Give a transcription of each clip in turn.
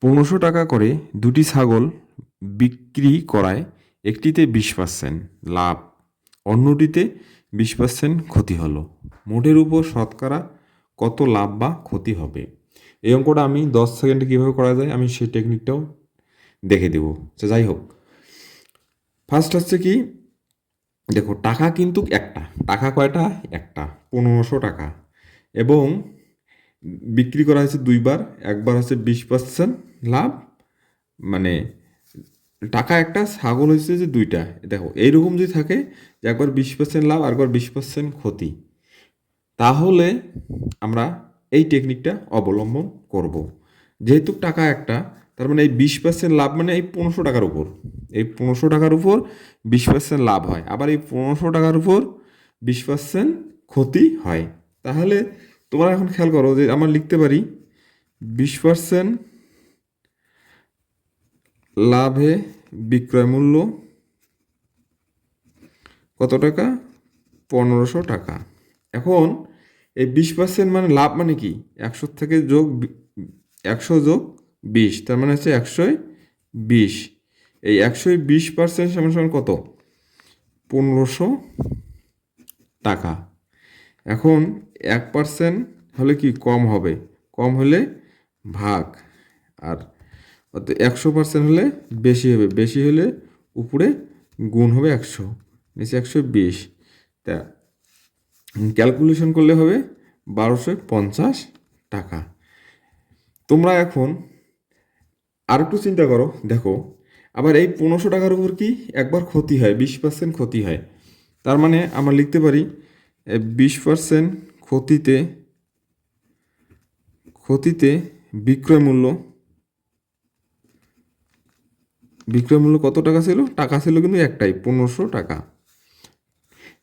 পনেরোশো টাকা করে দুটি ছাগল বিক্রি করায় একটিতে বিশ পার্সেন্ট লাভ, অন্যটিতে বিশ পার্সেন্ট ক্ষতি হলো। মোটের উপর শতকরা কত লাভ বা ক্ষতি হবে? এই অঙ্কটা আমি দশ সেকেন্ডে কীভাবে করা যায় আমি সেই টেকনিকটাও দেখে দেব। সে যাই হোক। ফার্স্ট হচ্ছে কি, দেখো, টাকা কিন্তু একটা, টাকা কয়টা? একটা, পনেরোশো টাকা। এবং বিক্রি করা হয়েছে দুইবার, একবার হচ্ছে বিশ পার্সেন্ট লাভ মানে টাকা একটা, ছাগল হয়েছে যে দুইটা। দেখো, এইরকম যদি থাকে যে একবার বিশ পার্সেন্ট লাভ আর একবার বিশ পার্সেন্ট ক্ষতি। তাহলে আমরা এই টেকনিকটা অবলম্বন করব। যেহেতু টাকা একটা, তার মানে এই বিশ পার্সেন্ট লাভ মানে এই পনেরোশো টাকার উপর। এই পনেরোশো টাকার উপর বিশ পার্সেন্ট লাভ হয়। আবার এই পনেরোশো টাকার উপর বিশ পার্সেন্ট ক্ষতি হয়। তাহলে তোমরা এখন খেয়াল করো যে আমরা লিখতে পারি বিশ পার্সেন্ট লাভে বিক্রয় মূল্য কত টাকা? পনেরোশো টাকা। এখন এই বিশ পার্সেন্ট মানে লাভ মানে কি? একশো থেকে যোগ একশো যোগ বিশ, তার মানে হচ্ছে একশোয় বিশ। এই একশোয় বিশ পার্সেন্ট সমান সমান কত? পনেরোশো টাকা। এখন এক পার্সেন্ট হলে কি কম হবে? কম হলে ভাগ। আর অর্থাৎ একশো পার্সেন্ট হলে বেশি হবে। বেশি হলে উপরে গুণ হবে একশো, নিচে একশো বিশ। তা ক্যালকুলেশন করলে হবে বারোশো পঞ্চাশ টাকা। তোমরা এখন আর একটু চিন্তা করো, দেখো। আবার এই পনেরোশো টাকার উপর কি একবার ক্ষতি হয়? বিশ পার্সেন্ট ক্ষতি হয়। তার মানে আমরা লিখতে পারি বিশ পার্সেন্ট ক্ষতিতে ক্ষতিতে বিক্রয় মূল্য। বিক্রয় মূল্য কত টাকা ছিল? টাকা ছিল কিন্তু একটাই, পনেরোশো টাকা।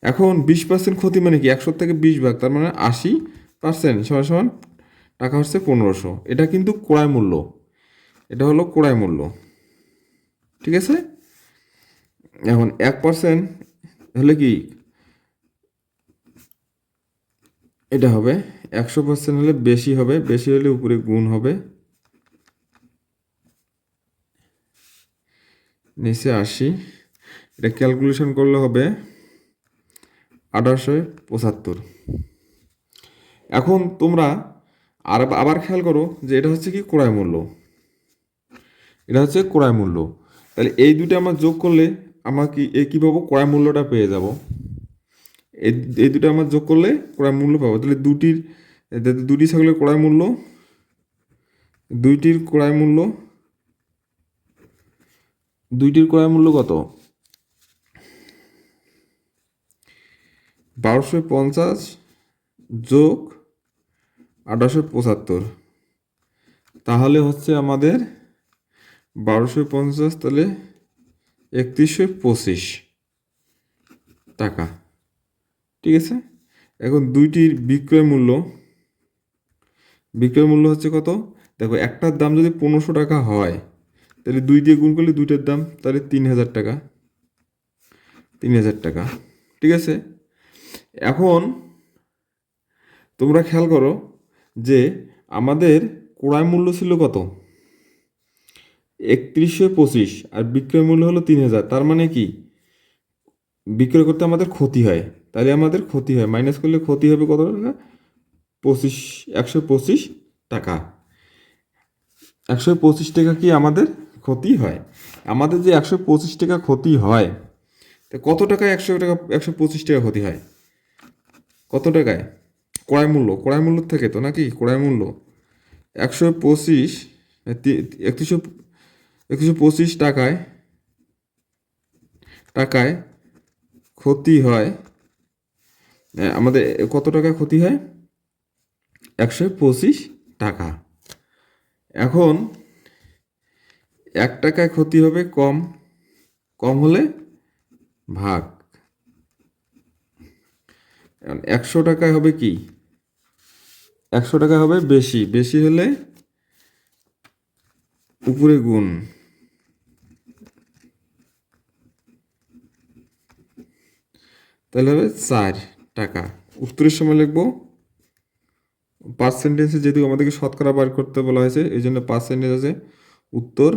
এখন বিশ পার্সেন্ট ক্ষতি মানে কি? একশো থেকে বিশ ভাগ, তার মানে আশি পার্সেন্ট সমান সমান টাকা হচ্ছে পনেরোশো। এটা কিন্তু ক্রয় মূল্য। এটা হলো ক্রয় মূল্য। ঠিক আছে? এখন এক পার্সেন্ট হলে কি? এটা হবে। একশো পার্সেন্ট হলে বেশি হবে, বেশি হলে উপরে গুণ হবে। নিচে আশি। এটা ক্যালকুলেশন করলে হবে আঠারোশো পঁচাত্তর। এখন তোমরা আর আবার খেয়াল করো যে এটা হচ্ছে কি ক্রয় মূল্য। এটা হচ্ছে ক্রয় মূল্য। তাহলে এই দুটো আমার যোগ করলে আমার কি, এ কী পাবো ক্রয় মূল্যটা পেয়ে যাব? এই দুটো আমার যোগ করলে ক্রয় মূল্য পাবো। তাহলে দুটির দুটি ছাগলের ক্রয় মূল্য, দুইটির ক্রয় মূল্য, দুইটির ক্রয় মূল্য কত? বারোশো পঞ্চাশ যোগ আঠারোশো পঁচাত্তর। তাহলে হচ্ছে আমাদের বারোশো পঞ্চাশ তাহলে একত্রিশশো পঁচিশ টাকা। ঠিক আছে? এখন দুইটির বিক্রয় মূল্য বিক্রয় মূল্য হচ্ছে কত? দেখো, একটার দাম যদি পনেরোশো টাকা হয়, তাহলে দুই দিয়ে গুণ করলে দুইটার দাম তাহলে তিন হাজার টাকা, তিন হাজার টাকা, ঠিক আছে? এখন তোমরা খেয়াল করো যে আমাদের ক্রয় মূল্য ছিল কত? একত্রিশশো পঁচিশ, আর বিক্রয় মূল্য হলো তিন হাজার, তার মানে কি? বিক্রয় করতে আমাদের ক্ষতি হয়। তাহলে আমাদের ক্ষতি হয়। মাইনাস করলে ক্ষতি হবে কত টাকা? পঁচিশ, একশো পঁচিশ টাকা। একশো পঁচিশ টাকা কি আমাদের ক্ষতি হয়? আমাদের যে একশো পঁচিশ টাকা ক্ষতি হয়, তা কত টাকায় একশো টাকা, একশো পঁচিশ টাকা ক্ষতি হয়? কত টাকায়? ক্রয় মূল্য। ক্রয় মূল্য থেকে তো নাকি? ক্রয় মূল্য। একশো পঁচিশ একত্রিশশো একশো পঁচিশ টাকায় টাকায় ক্ষতি হয় আমাদের কত টাকা ক্ষতি হয়? একশো পঁচিশ টাকা। এখন এক টাকায় ক্ষতি হবে কম কম হলে ভাগ। একশো টাকায় হবে কি? একশো টাকা হবে বেশি বেশি হলে উপরে গুণ। তাহলে হবে চার টাকা। উত্তরের সময় লিখব পার্সেন্টেজে যেহেতু আমাদেরকে শতকরা বার করতে বলা হয়েছে, এই জন্য পার্সেন্টেজ আছে। উত্তর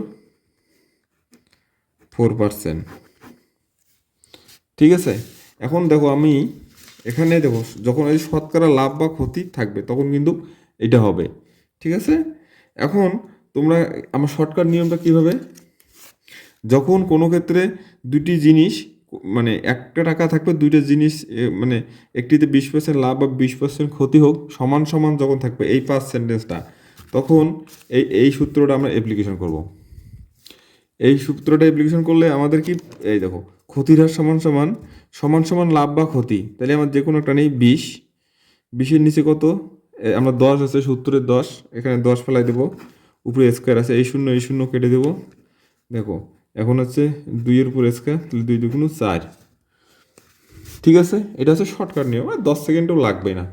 ফোর পার্সেন্ট ঠিক আছে? এখন দেখো আমি এখানে দেখো, যখন এই শতকরা লাভ বা ক্ষতি থাকবে, তখন কিন্তু এটা হবে। ঠিক আছে? এখন তোমরা আমার শর্টকাট নিয়মটা কীভাবে? যখন কোনো ক্ষেত্রে দুটি জিনিস মানে একটা টাকা থাকবে দুইটা জিনিস মানে একটিতে বিশ পার্সেন্ট লাভ বা বিশ পার্সেন্ট ক্ষতি হোক, সমান সমান যখন থাকবে এই পাঁচ সেন্টেন্সটা তখন এই এই সূত্রটা আমরা অ্যাপ্লিকেশন করব। এই সূত্রটা অ্যাপ্লিকেশন করলে আমাদের কি, এই দেখো, ক্ষতির হার সমান সমান সমান সমান লাভ বা ক্ষতি, তাহলে আমার যে কোনো একটা নেই, বিশ, বিশের নিচে কত? আমরা দশ আছে সত্তরের দশ, এখানে দশ ফেলাই দেবো, উপরে স্কোয়ার আছে, এই শূন্য এই শূন্য কেটে দেবো, দেখো এখন হচ্ছে দুইয়ের উপর স্কোয়ার তাহলে দুই দুগুণ চার। ঠিক আছে? এটা হচ্ছে শর্টকাট নিয়ম, আর দশ সেকেন্ডও লাগবে না।